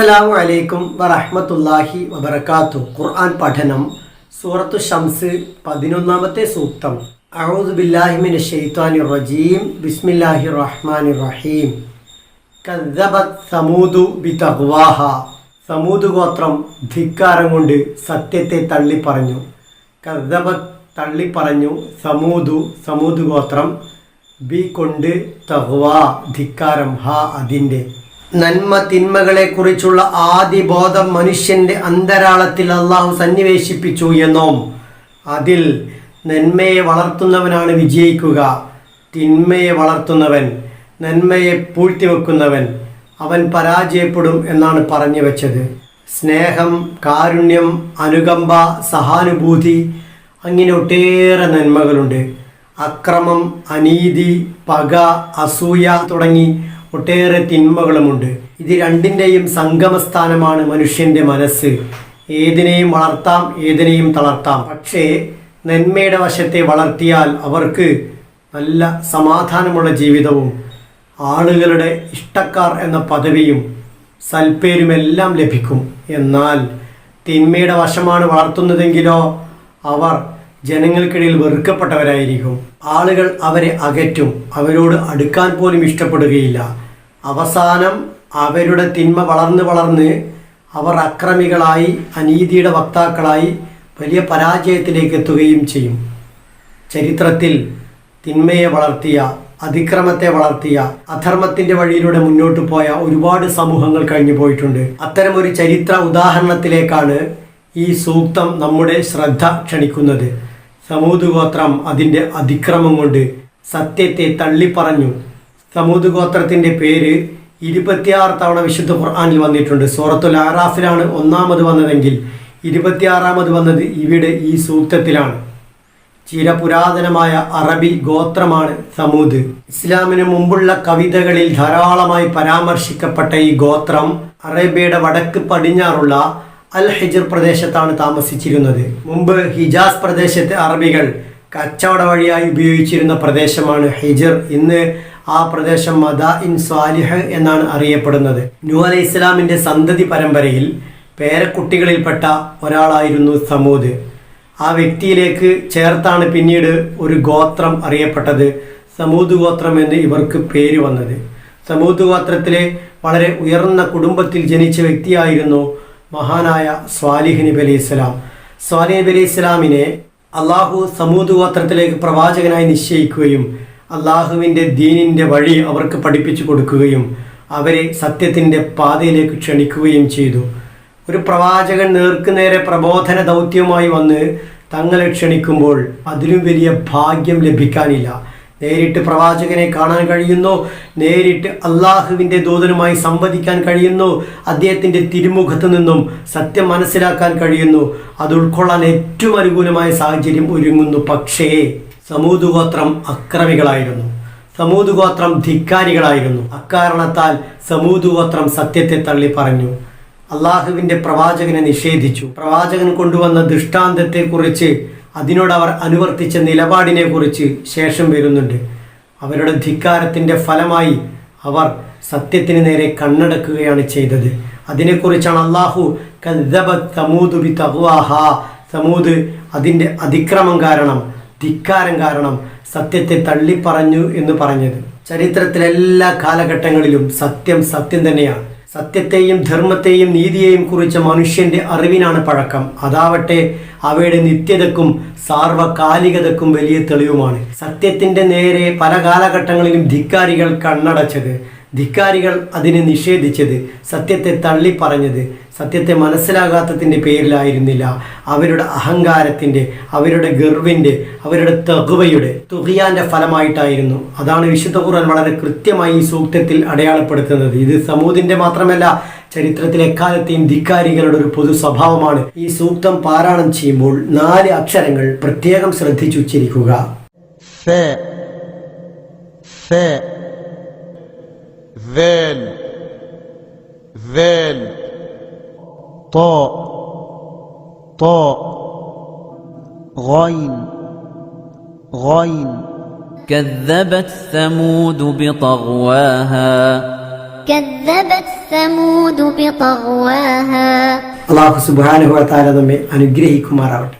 അസ്സലാമു അലൈക്കും വറഹമത്തല്ലാഹി വബർക്കാത്തു ഖുർആൻ പഠനം സൂറത്തു ഷംസ് പതിനൊന്നാമത്തെ സൂക്തം. അഊദു ബില്ലാഹിമിൻ ഷെയ്ത്താനി റജീം. ബിസ്മില്ലാഹി റഹ്മാനിർ റഹീം. കദ്ദബത് സമൂദു ബിതഖ്വാഹ. സമൂദ് ഗോത്രം ധിക്കാരം കൊണ്ട് സത്യത്തെ തള്ളിപ്പറഞ്ഞു. കദ്ദബത് തള്ളിപ്പറഞ്ഞു സമൂദു സമൂദ് ഗോത്രം. ബി കൊണ്ട് തഹ്വാ ധിക്കാരം ഹ അതിന്റെ. നന്മ തിന്മകളെ കുറിച്ചുള്ള ആദ്യ ബോധം മനുഷ്യന്റെ അന്തരാളത്തിൽ അള്ളാഹു സന്നിവേശിപ്പിച്ചു എന്നും അതിൽ നന്മയെ വളർത്തുന്നവനാണ് വിജയിക്കുക തിന്മയെ വളർത്തുന്നവൻ നന്മയെ പൂഴ്ത്തിവെക്കുന്നവൻ അവൻ പരാജയപ്പെടും എന്നാണ് പറഞ്ഞു വെച്ചത്. സ്നേഹം കാരുണ്യം അനുകമ്പ സഹാനുഭൂതി അങ്ങനെ ഒട്ടേറെ നന്മകളുണ്ട്. അക്രമം അനീതി പക അസൂയ തുടങ്ങി ഒട്ടേറെ തിന്മകളുമുണ്ട്. ഇത് രണ്ടിന്റെയും സംഗമസ്ഥാനമാണ് മനുഷ്യന്റെ മനസ്സ്. ഏതിനെയും വളർത്താം ഏതിനെയും തളർത്താം. പക്ഷേ നന്മയുടെ വശത്തെ വളർത്തിയാൽ അവർക്ക് നല്ല സമാധാനമുള്ള ജീവിതവും ആളുകളുടെ ഇഷ്ടക്കാർ എന്ന പദവിയും സൽപ്പേരുമെല്ലാം ലഭിക്കും. എന്നാൽ തിന്മയുടെ വശമാണ് വളർത്തുന്നതെങ്കിലോ അവർ ജനങ്ങൾക്കിടയിൽ വെറുക്കപ്പെട്ടവരായിരിക്കും. ആളുകൾ അവരെ അകറ്റും. അവരോട് അടുക്കാൻ പോലും ഇഷ്ടപ്പെടുകയില്ല. അവസാനം അവരുടെ തിന്മ വളർന്ന് വളർന്ന് അവർ അക്രമികളായി അനീതിയുടെ വക്താക്കളായി വലിയ പരാജയത്തിലേക്ക് എത്തുകയും ചെയ്യും. ചരിത്രത്തിൽ തിന്മയെ വളർത്തിയ അതിക്രമത്തെ വളർത്തിയ അധർമ്മത്തിന്റെ വഴിയിലൂടെ മുന്നോട്ട് പോയ ഒരുപാട് സമൂഹങ്ങൾ കഴിഞ്ഞു പോയിട്ടുണ്ട്. അത്തരം ഒരു ചരിത്ര ഉദാഹരണത്തിലേക്കാണ് ഈ സൂക്തം നമ്മുടെ ശ്രദ്ധ ക്ഷണിക്കുന്നത്. സമൂത് ഗോത്രം അതിന്റെ അതിക്രമം കൊണ്ട് സത്യത്തെ തള്ളിപ്പറഞ്ഞു. സമൂത് ഗോത്രത്തിന്റെ പേര് ഇരുപത്തിയാറ് തവണ വിശുദ്ധ ഖുർആാനിൽ വന്നിട്ടുണ്ട്. സൂറത്തുൽ ആറാഫിലാണ് ഒന്നാമത് വന്നതെങ്കിൽ ഇരുപത്തിയാറാമത് വന്നത് ഇവിടെ ഈ സൂക്തത്തിലാണ്. ചിരപുരാതനമായ അറബി ഗോത്രമാണ് സമൂത് ഇസ്ലാമിന് മുമ്പുള്ള കവിതകളിൽ ധാരാളമായി പരാമർശിക്കപ്പെട്ട ഈ ഗോത്രം അറേബ്യയുടെ വടക്ക് പടിഞ്ഞാറുള്ള അൽ ഹിജർ പ്രദേശത്താണ് താമസിച്ചിരുന്നത്. മുമ്പ് ഹിജാസ് പ്രദേശത്തെ അറബികൾ കച്ചവട വഴിയായി ഉപയോഗിച്ചിരുന്ന പ്രദേശമാണ് ഹിജർ. ഇന്ന് ആ പ്രദേശം മദ ഇൻ സ്വാലിഹ് എന്നാണ് അറിയപ്പെടുന്നത്. നൂ അലൈഹി ഇസ്ലാമിന്റെ സന്തതി പരമ്പരയിൽ പേരക്കുട്ടികളിൽപ്പെട്ട ഒരാളായിരുന്നു സമൂദ്. ആ വ്യക്തിയിലേക്ക് ചേർത്താണ് പിന്നീട് ഒരു ഗോത്രം അറിയപ്പെട്ടത്. സമൂദ് ഗോത്രം എന്ന് ഇവർക്ക് പേര് വന്നത്. സമൂദ് ഗോത്രത്തിലെ വളരെ ഉയർന്ന കുടുംബത്തിൽ ജനിച്ച വ്യക്തിയായിരുന്നു മഹാനായ സ്വാലിഹ് നബി അലൈഹി സ്വലാം. സ്വാലിഹ് നബി അലൈഹി സ്വലാമിനെ അള്ളാഹു സമൂത് ഗോത്രത്തിലേക്ക് പ്രവാചകനായി നിശ്ചയിക്കുകയും അള്ളാഹുവിന്റെ ദീനിന്റെ വഴി അവർക്ക് പഠിപ്പിച്ചു കൊടുക്കുകയും അവരെ സത്യത്തിന്റെ പാതയിലേക്ക് ക്ഷണിക്കുകയും ചെയ്തു. ഒരു പ്രവാചകൻ നേർക്കുനേരെ പ്രബോധന ദൗത്യവുമായി വന്ന് തങ്ങളെ ക്ഷണിക്കുമ്പോൾ അതിലും വലിയ ഭാഗ്യം ലഭിക്കാനില്ല. നേരിട്ട് പ്രവാചകനെ കാണാൻ കഴിയുന്നു. നേരിട്ട് അള്ളാഹുവിന്റെ ദൂതനുമായി സംവദിക്കാൻ കഴിയുന്നു. അദ്ദേഹത്തിന്റെ തിരുമുഖത്ത് നിന്നും സത്യം മനസ്സിലാക്കാൻ കഴിയുന്നു. അത് ഉൾക്കൊള്ളാൻ ഏറ്റവും അനുകൂലമായ സാഹചര്യം ഒരുങ്ങുന്നു. പക്ഷേ സമൂതുഗോത്രം അക്രമികളായിരുന്നു. സമൂതുഗോത്രം ധിക്കാരികളായിരുന്നു. അക്കാരണത്താൽ സമൂതുഗോത്രം സത്യത്തെ തള്ളി പറഞ്ഞു. അള്ളാഹുവിന്റെ പ്രവാചകനെ നിഷേധിച്ചു. പ്രവാചകൻ കൊണ്ടുവന്ന ദൃഷ്ടാന്തത്തെക്കുറിച്ച് അതിനോട് അവർ അനുവർത്തിച്ച നിലപാടിനെക്കുറിച്ച് ശേഷം വരുന്നുണ്ട്. അവരുടെ ധിക്കാരത്തിന്റെ ഫലമായി അവർ സത്യത്തിന് നേരെ കണ്ണടക്കുകയാണ് ചെയ്തത്. അതിനെക്കുറിച്ചാണ് അള്ളാഹു സമൂദ് ബി തഹ്വാഹ സമൂദ് അതിന്റെ അതിക്രമം കാരണം ധിക്കാരം കാരണം സത്യത്തെ തള്ളിപ്പറഞ്ഞു എന്ന് പറഞ്ഞത്. ചരിത്രത്തിലെല്ലാ കാലഘട്ടങ്ങളിലും സത്യം സത്യം തന്നെയാണ്. സത്യത്തെയും ധർമ്മത്തെയും നീതിയെയും കുറിച്ച മനുഷ്യന്റെ അറിവിനാണ് പഴക്കം. അതാവട്ടെ അവയുടെ നിത്യതക്കും സാർവകാലികതക്കും വലിയ തെളിവുമാണ്. സത്യത്തിന്റെ നേരെ പല കാലഘട്ടങ്ങളിലും ധിക്കാരികൾ കണ്ണടച്ചത്. ധിക്കാരികൾ അതിനെ നിഷേധിച്ചത് സത്യത്തെ തള്ളിപ്പറഞ്ഞത് സത്യത്തെ മനസ്സിലാകാത്തതിന്റെ പേരിലായിരുന്നില്ല. അവരുടെ അഹങ്കാരത്തിന്റെ അവരുടെ ഗർവിന്റെ അവരുടെ തകുവയുടെ തുകയാന്റെ ഫലമായിട്ടായിരുന്നു. അതാണ് വിശുദ്ധ കുറാൻ വളരെ കൃത്യമായി ഈ സൂക്തത്തിൽ അടയാളപ്പെടുത്തുന്നത്. ഇത് സമൂഹത്തിന്റെ മാത്രമല്ല ചരിത്രത്തിലെ എക്കാലത്തെയും ധിക്കാരികളുടെ ഒരു പൊതു സ്വഭാവമാണ്. ഈ സൂക്തം പാരായണം ചെയ്യുമ്പോൾ നാല് അക്ഷരങ്ങൾ പ്രത്യേകം ശ്രദ്ധിച്ചുച്ചിരിക്കുക ذال ذال طاء طاء غين غين كذبت ثمود بطغواها كذبت ثمود بطغواها അള്ളാഹു സുബാനുഭവത്താല നമ്മെ അനുഗ്രഹിക്കുമാറാവട്ടെ